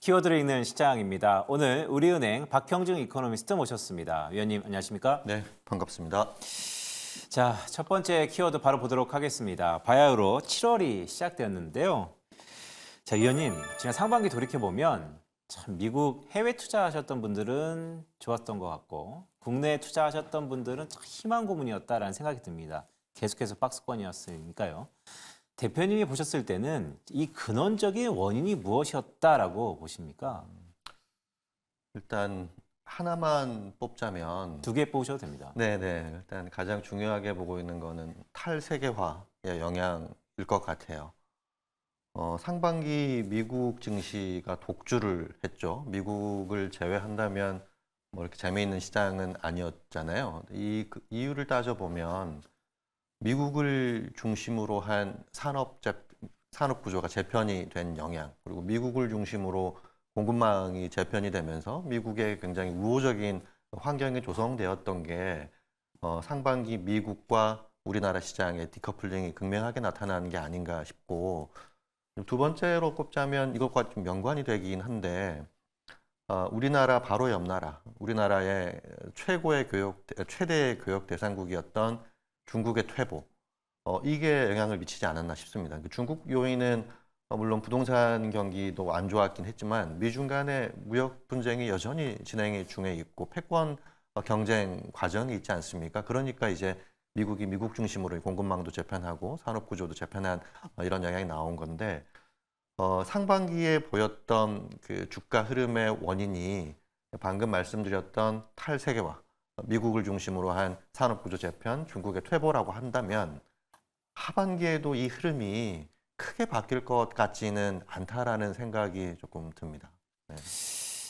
키워드를 읽는 시장입니다. 오늘 우리은행 박형중 이코노미스트 모셨습니다. 위원님 안녕하십니까? 네, 반갑습니다. 자, 첫 번째 키워드 바로 보도록 하겠습니다. 바야흐로 7월이 시작되었는데요. 자, 위원님, 지난 상반기 돌이켜 보면 참 미국 해외 투자하셨던 분들은 좋았던 것 같고 국내에 투자하셨던 분들은 참 희망 고문이었다라는 생각이 듭니다. 계속해서 박스권이었으니까요. 대표님이 보셨을 때는 이 근원적인 원인이 무엇이었다라고 보십니까? 일단 하나만 뽑자면 두 개 뽑으셔도 됩니다. 네, 네. 일단 가장 중요하게 보고 있는 거는 탈세계화의 영향일 것 같아요. 어, 상반기 미국 증시가 독주를 했죠. 미국을 제외한다면 뭐 이렇게 재미있는 시장은 아니었잖아요. 이 그 이유를 따져보면 미국을 중심으로 한 산업 재, 산업 구조가 재편이 된 영향, 그리고 미국을 중심으로 공급망이 재편이 되면서 미국의 굉장히 우호적인 환경이 조성되었던 게 어, 상반기 미국과 우리나라 시장의 디커플링이 극명하게 나타나는 게 아닌가 싶고 두 번째로 꼽자면 이것과 좀 연관이 되긴 한데 어, 우리나라 바로 옆 나라, 우리나라의 최고의 교육, 최대의 교육 대상국이었던 중국의 퇴보, 어, 이게 영향을 미치지 않았나 싶습니다. 그 중국 요인은 어, 물론 부동산 경기도 안 좋았긴 했지만 미중 간의 무역 분쟁이 여전히 진행 중에 있고 패권 어, 경쟁 과정이 있지 않습니까? 그러니까 이제 미국이 미국 중심으로 공급망도 재편하고 산업 구조도 재편한 어, 이런 영향이 나온 건데 어, 상반기에 보였던 그 주가 흐름의 원인이 방금 말씀드렸던 탈세계화, 미국을 중심으로 한 산업 구조 재편, 중국의 퇴보라고 한다면 하반기에도 이 흐름이 크게 바뀔 것 같지는 않다라는 생각이 조금 듭니다. 네.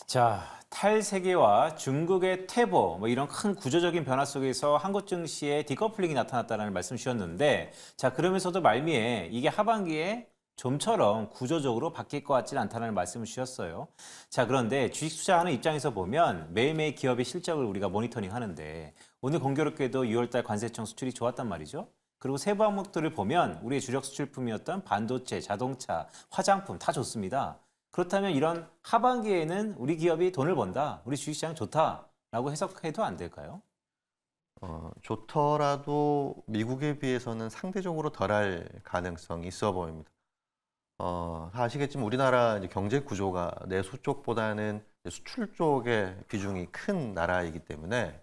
자, 탈세계와 중국의 퇴보, 뭐 이런 큰 구조적인 변화 속에서 한국 증시의 디커플링이 나타났다는 말씀 주셨는데, 자, 그러면서도 말미에 이게 하반기에 좀처럼 구조적으로 바뀔 것 같지는 않다는 말씀을 주셨어요. 자, 그런데 주식 투자하는 입장에서 보면 매일매일 기업의 실적을 우리가 모니터링 하는데, 오늘 공교롭게도 6월달 관세청 수출이 좋았단 말이죠. 그리고 세부 항목들을 보면 우리의 주력 수출품이었던 반도체, 자동차, 화장품 다 좋습니다. 그렇다면 이런 하반기에는 우리 기업이 돈을 번다, 우리 주식시장 좋다라고 해석해도 안 될까요? 어, 좋더라도 미국에 비해서는 상대적으로 덜할 가능성이 있어 보입니다. 어, 다 아시겠지만 우리나라 이제 경제 구조가 내수 쪽보다는 수출 쪽의 비중이 큰 나라이기 때문에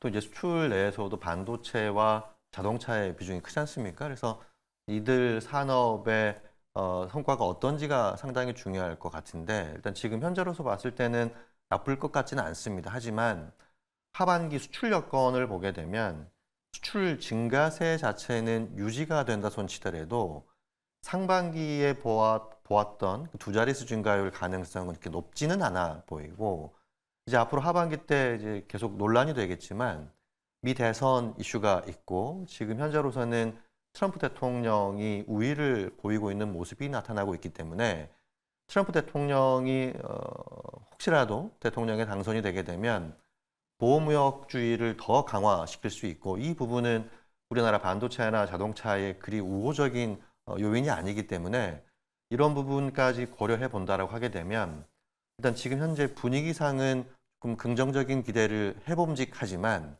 또 이제 수출 내에서도 반도체와 자동차의 비중이 크지 않습니까? 그래서 이들 산업의 어, 성과가 어떤지가 상당히 중요할 것 같은데 일단 지금 현재로서 봤을 때는 나쁠 것 같지는 않습니다. 하지만 하반기 수출 여건을 보게 되면 수출 증가세 자체는 유지가 된다 손치더라도 상반기에 보았, 보았던 그두 자릿수 증가율 가능성은 그렇게 높지는 않아 보이고 이제 앞으로 하반기 때 이제 계속 논란이 되겠지만 미 대선 이슈가 있고 지금 현재로서는 트럼프 대통령이 우위를 보이고 있는 모습이 나타나고 있기 때문에 트럼프 대통령이 어, 혹시라도 대통령에 당선이 되게 되면 보호무역주의를 더 강화시킬 수 있고 이 부분은 우리나라 반도체나 자동차의 그리 우호적인 어, 요인이 아니기 때문에 이런 부분까지 고려해 본다라고 하게 되면 일단 지금 현재 분위기상은 조금 긍정적인 기대를 해봄직하지만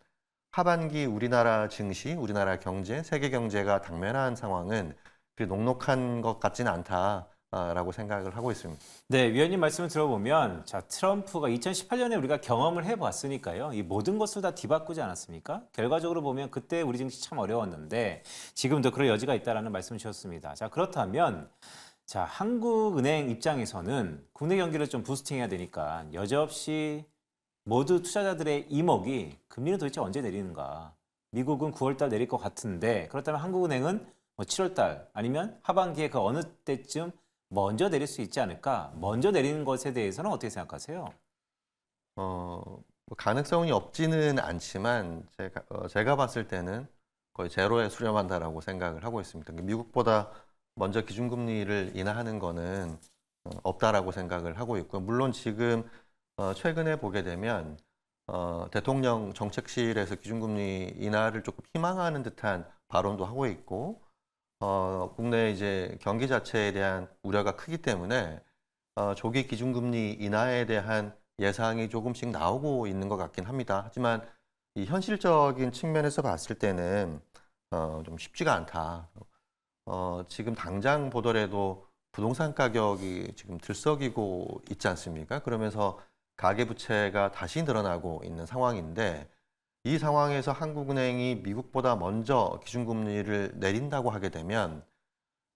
하반기 우리나라 증시, 우리나라 경제, 세계 경제가 당면한 상황은 그리 녹록한 것 같지는 않다 라고 생각을 하고 있습니다. 네, 위원님 말씀을 들어보면 자 트럼프가 2018년에 우리가 경험을 해 봤으니까요. 이 모든 것을 다 뒤바꾸지 않았습니까? 결과적으로 보면 그때 우리 증시 참 어려웠는데 지금도 그럴 여지가 있다라는 말씀을 주셨습니다. 자 그렇다면 자 한국은행 입장에서는 국내 경기를 좀 부스팅해야 되니까 여지없이 모두 투자자들의 이목이 금리는 도대체 언제 내리는가? 미국은 9월달 내릴 것 같은데 그렇다면 한국은행은 뭐 7월달 아니면 하반기에 그 어느 때쯤 먼저 내릴 수 있지 않을까? 먼저 내리는 것에 대해서는 어떻게 생각하세요? 어, 뭐 가능성이 없지는 않지만 제가, 어, 제가 봤을 때는 거의 제로에 수렴한다라고 생각을 하고 있습니다. 그러니까 미국보다 먼저 기준금리를 인하하는 거는 어, 없다라고 생각을 하고 있고요. 물론 지금 어, 최근에 보게 되면 어, 대통령 정책실에서 기준금리 인하를 조금 희망하는 듯한 발언도 하고 있고 어, 국내 이제 경기 자체에 대한 우려가 크기 때문에 어, 조기 기준금리 인하에 대한 예상이 조금씩 나오고 있는 것 같긴 합니다. 하지만 이 현실적인 측면에서 봤을 때는 어, 좀 쉽지가 않다. 어, 지금 당장 보더라도 부동산 가격이 지금 들썩이고 있지 않습니까? 그러면서 가계 부채가 다시 늘어나고 있는 상황인데 이 상황에서 한국은행이 미국보다 먼저 기준금리를 내린다고 하게 되면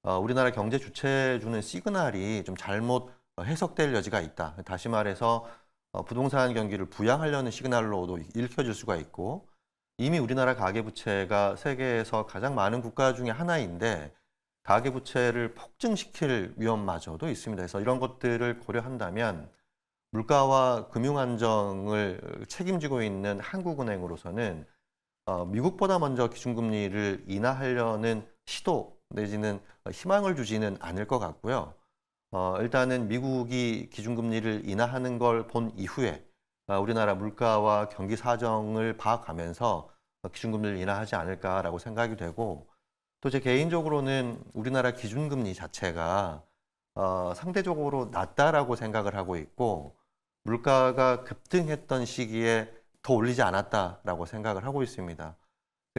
어, 우리나라 경제 주체에 주는 시그널이 좀 잘못 어, 해석될 여지가 있다. 다시 말해서 어, 부동산 경기를 부양하려는 시그널로도 읽혀질 수가 있고 이미 우리나라 가계부채가 세계에서 가장 많은 국가 중에 하나인데 가계부채를 폭증시킬 위험마저도 있습니다. 그래서 이런 것들을 고려한다면 물가와 금융 안정을 책임지고 있는 한국은행으로서는 어, 미국보다 먼저 기준금리를 인하하려는 시도 내지는 희망을 주지는 않을 것 같고요. 어, 일단은 미국이 기준금리를 인하하는 걸 본 이후에 어, 우리나라 물가와 경기 사정을 봐가면서 어, 기준금리를 인하하지 않을까라고 생각이 되고 또 제 개인적으로는 우리나라 기준금리 자체가 어, 상대적으로 낮다라고 생각을 하고 있고 물가가 급등했던 시기에 더 올리지 않았다라고 생각을 하고 있습니다.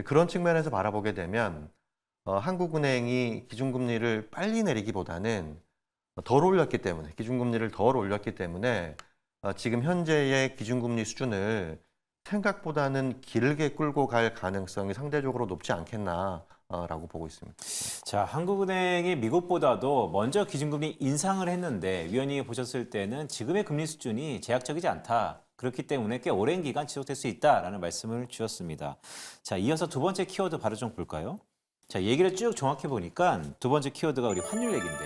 그런 측면에서 바라보게 되면 어, 한국은행이 기준금리를 빨리 내리기보다는 덜 올렸기 때문에 기준금리를 덜 올렸기 때문에 어, 지금 현재의 기준금리 수준을 생각보다는 길게 끌고 갈 가능성이 상대적으로 높지 않겠나 라고 보고 있습니다. 자, 한국은행이 미국보다도 먼저 기준금리 인상을 했는데 위원님이 보셨을 때는 지금의 금리 수준이 제약적이지 않다. 그렇기 때문에 꽤 오랜 기간 지속될 수 있다라는 말씀을 주셨습니다. 자, 이어서 두 번째 키워드 바로 좀 볼까요? 자, 얘기를 쭉 종합해 보니까 두 번째 키워드가 우리 환율 얘기인데,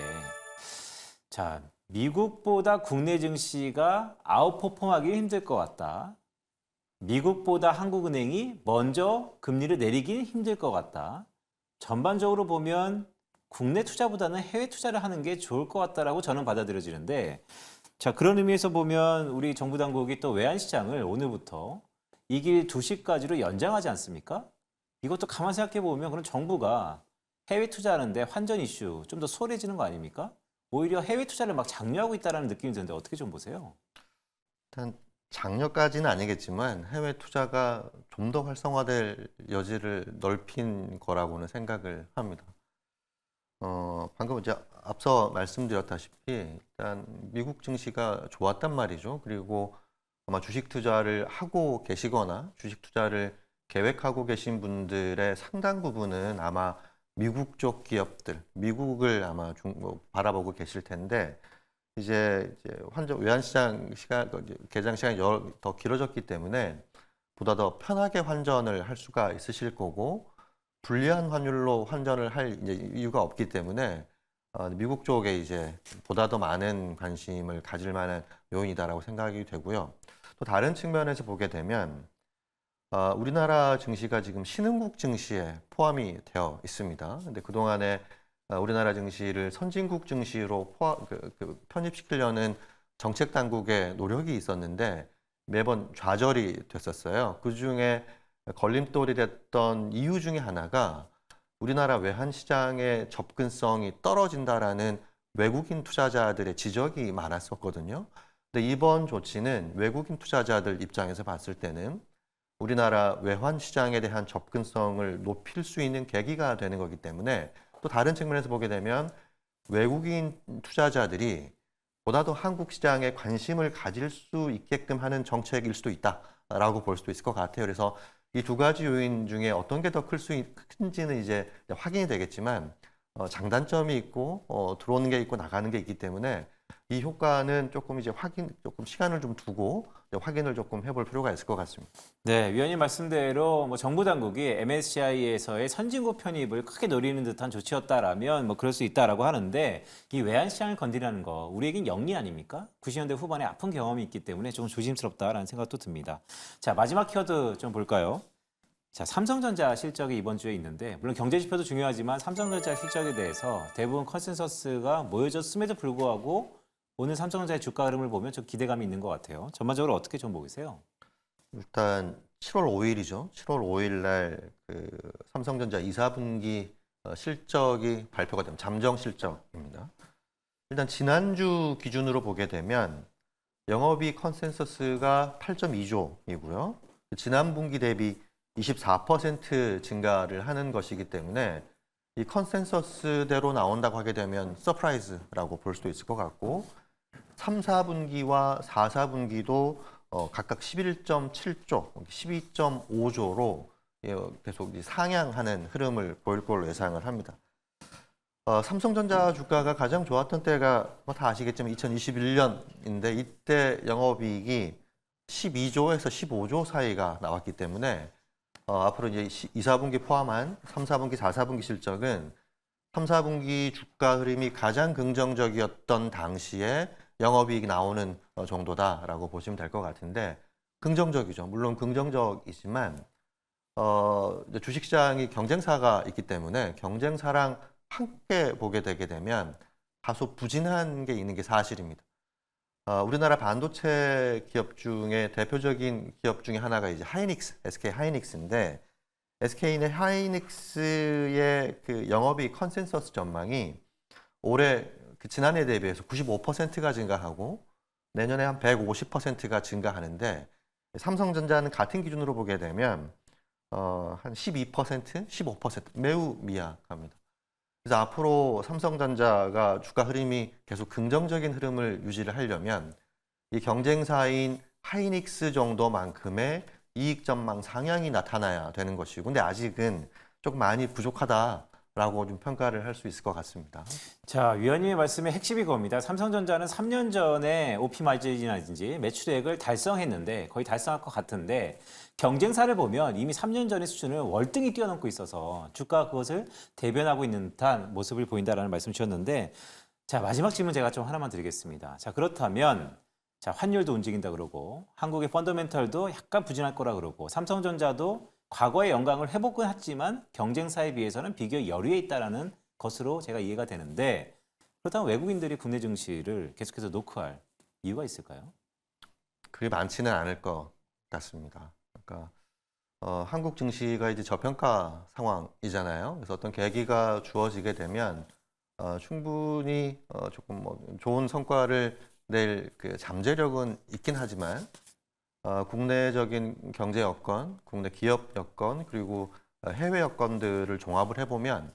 자, 미국보다 국내 증시가 아웃퍼폼하기 힘들 것 같다. 미국보다 한국은행이 먼저 금리를 내리긴 힘들 것 같다. 전반적으로 보면 국내 투자보다는 해외 투자를 하는 게 좋을 것 같다라고 저는 받아들여지는데 자 그런 의미에서 보면 우리 정부 당국이 또 외환 시장을 오늘부터 이길 2시까지로 연장하지 않습니까? 이것도 가만 생각해 보면 그럼 정부가 해외 투자하는데 환전 이슈 좀 더 소홀해지는 거 아닙니까? 오히려 해외 투자를 막 장려하고 있다라는 느낌이 드는데 어떻게 좀 보세요? 일단 장려까지는 아니겠지만 해외 투자가 좀 더 활성화될 여지를 넓힌 거라고는 생각을 합니다. 어, 방금 이제 앞서 말씀드렸다시피 일단 미국 증시가 좋았단 말이죠. 그리고 아마 주식 투자를 하고 계시거나 주식 투자를 계획하고 계신 분들의 상당 부분은 아마 미국 쪽 기업들, 미국을 아마 중, 뭐 바라보고 계실 텐데 이제, 이제 환전 외환시장 시간 그 개장 시간이 여- 더 길어졌기 때문에 보다 더 편하게 환전을 할 수가 있으실 거고 불리한 환율로 환전을 할 이유가 없기 때문에 어, 미국 쪽에 이제 보다 더 많은 관심을 가질 만한 요인이다라고 생각이 되고요. 또 다른 측면에서 보게 되면 어, 우리나라 증시가 지금 신흥국 증시에 포함이 되어 있습니다. 근데 그동안에 어, 우리나라 증시를 선진국 증시로 포함, 그, 그 편입시키려는 정책 당국의 노력이 있었는데 매번 좌절이 됐었어요. 그 중에 걸림돌이 됐던 이유 중에 하나가 우리나라 외환 시장의 접근성이 떨어진다라는 외국인 투자자들의 지적이 많았었거든요. 근데 이번 조치는 외국인 투자자들 입장에서 봤을 때는 우리나라 외환 시장에 대한 접근성을 높일 수 있는 계기가 되는 거기 때문에 또 다른 측면에서 보게 되면 외국인 투자자들이 보다도 한국 시장에 관심을 가질 수 있게끔 하는 정책일 수도 있다라고 볼 수도 있을 것 같아요. 그래서 이 두 가지 요인 중에 어떤 게 더 클 수 큰지는 이제 확인이 되겠지만 어, 장단점이 있고 어, 들어오는 게 있고 나가는 게 있기 때문에 이 효과는 조금 이제 확인 조금 시간을 좀 두고 확인을 조금 해볼 필요가 있을 것 같습니다. 네, 위원님 말씀대로 뭐 정부 당국이 MSCI에서의 선진국 편입을 크게 노리는 듯한 조치였다라면 뭐 그럴 수 있다라고 하는데 이 외환 시장을 건드리는 거 우리에겐 영리 아닙니까? 90년대 후반에 아픈 경험이 있기 때문에 조금 조심스럽다라는 생각도 듭니다. 자, 마지막 키워드 좀 볼까요? 자, 삼성전자 실적이 이번 주에 있는데 물론 경제 지표도 중요하지만 삼성전자 실적에 대해서 대부분 컨센서스가 모여졌음에도 불구하고 오늘 삼성전자의 주가 흐름을 보면 좀 기대감이 있는 것 같아요. 전반적으로 어떻게 좀 보이세요? 일단 7월 5일이죠. 7월 5일 날 그 삼성전자 2, 4분기 어, 실적이 발표가 됩니다. 잠정 실적입니다. 일단 지난주 기준으로 보게 되면 영업이익 컨센서스가 8.2조이고요. 지난 분기 대비 24% 증가를 하는 것이기 때문에 이 컨센서스대로 나온다고 하게 되면 서프라이즈라고 볼 수도 있을 것 같고 3, 4분기와 4, 4분기도 어, 각각 11.7조, 12.5조로 예, 계속 이 상향하는 흐름을 보일 걸로 예상을 합니다. 어, 삼성전자 주가가 가장 좋았던 때가 뭐 다 아시겠지만 2021년인데 이때 영업이익이 12조에서 15조 사이가 나왔기 때문에 어, 앞으로 이제 2, 4분기 포함한 3, 4분기, 4, 4분기 실적은 3, 4분기 주가 흐름이 가장 긍정적이었던 당시에 영업이익이 나오는 어, 정도다라고 보시면 될 것 같은데 긍정적이죠. 물론 긍정적이지만 어, 주식시장이 경쟁사가 있기 때문에 경쟁사랑 함께 보게 되게 되면 다소 부진한 게 있는 게 사실입니다. 어, 우리나라 반도체 기업 중에 대표적인 기업 중에 하나가 이제 하이닉스, SK 하이닉스인데 SK는 하이닉스의 그 영업이익 컨센서스 전망이 올해 그 지난해 대비해서 95%가 증가하고 내년에 한 150%가 증가하는데 삼성전자는 같은 기준으로 보게 되면 어, 한 12%, 15% 매우 미약합니다. 그래서 앞으로 삼성전자가 주가 흐름이 계속 긍정적인 흐름을 유지를 하려면 이 경쟁사인 하이닉스 정도만큼의 이익 전망 상향이 나타나야 되는 것이고 근데 아직은 조금 많이 부족하다 라고 좀 평가를 할 수 있을 것 같습니다. 자, 위원님의 말씀의 핵심이 그겁니다. 삼성전자는 3년 전에 OP 마진이라든지 매출액을 달성했는데 거의 달성할 것 같은데 경쟁사를 보면 이미 3년 전의 수준을 월등히 뛰어넘고 있어서 주가 그것을 대변하고 있는 듯한 모습을 보인다라는 말씀 주셨는데 자, 마지막 질문 제가 좀 하나만 드리겠습니다. 자, 그렇다면 자, 환율도 움직인다 그러고 한국의 펀더멘털도 약간 부진할 거라 그러고 삼성전자도 과거의 영광을 회복은 했지만 경쟁사에 비해서는 비교 여류에 있다라는 것으로 제가 이해가 되는데 그렇다면 외국인들이 국내 증시를 계속해서 노크할 이유가 있을까요? 그리 많지는 않을 것 같습니다. 그러니까 어, 한국 증시가 이제 저평가 상황이잖아요. 그래서 어떤 계기가 주어지게 되면 어, 충분히 어, 조금 뭐 좋은 성과를 낼 그 잠재력은 있긴 하지만 어, 국내적인 경제 여건, 국내 기업 여건 그리고 어, 해외 여건들을 종합을 해보면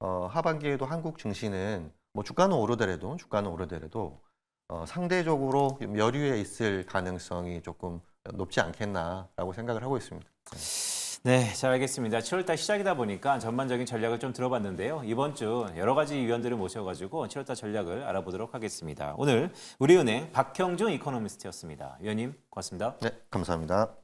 어, 하반기에도 한국 증시는 뭐 주가는 오르더라도 주가는 오르더라도 어, 상대적으로 여류에 있을 가능성이 조금 높지 않겠나라고 생각을 하고 있습니다. 네, 잘 알겠습니다. 7월달 시작이다 보니까 전반적인 전략을 좀 들어봤는데요. 이번 주 여러 가지 위원들을 모셔가지고 7월달 전략을 알아보도록 하겠습니다. 오늘 우리은행 박형준 이코노미스트였습니다. 위원님 고맙습니다. 네, 감사합니다.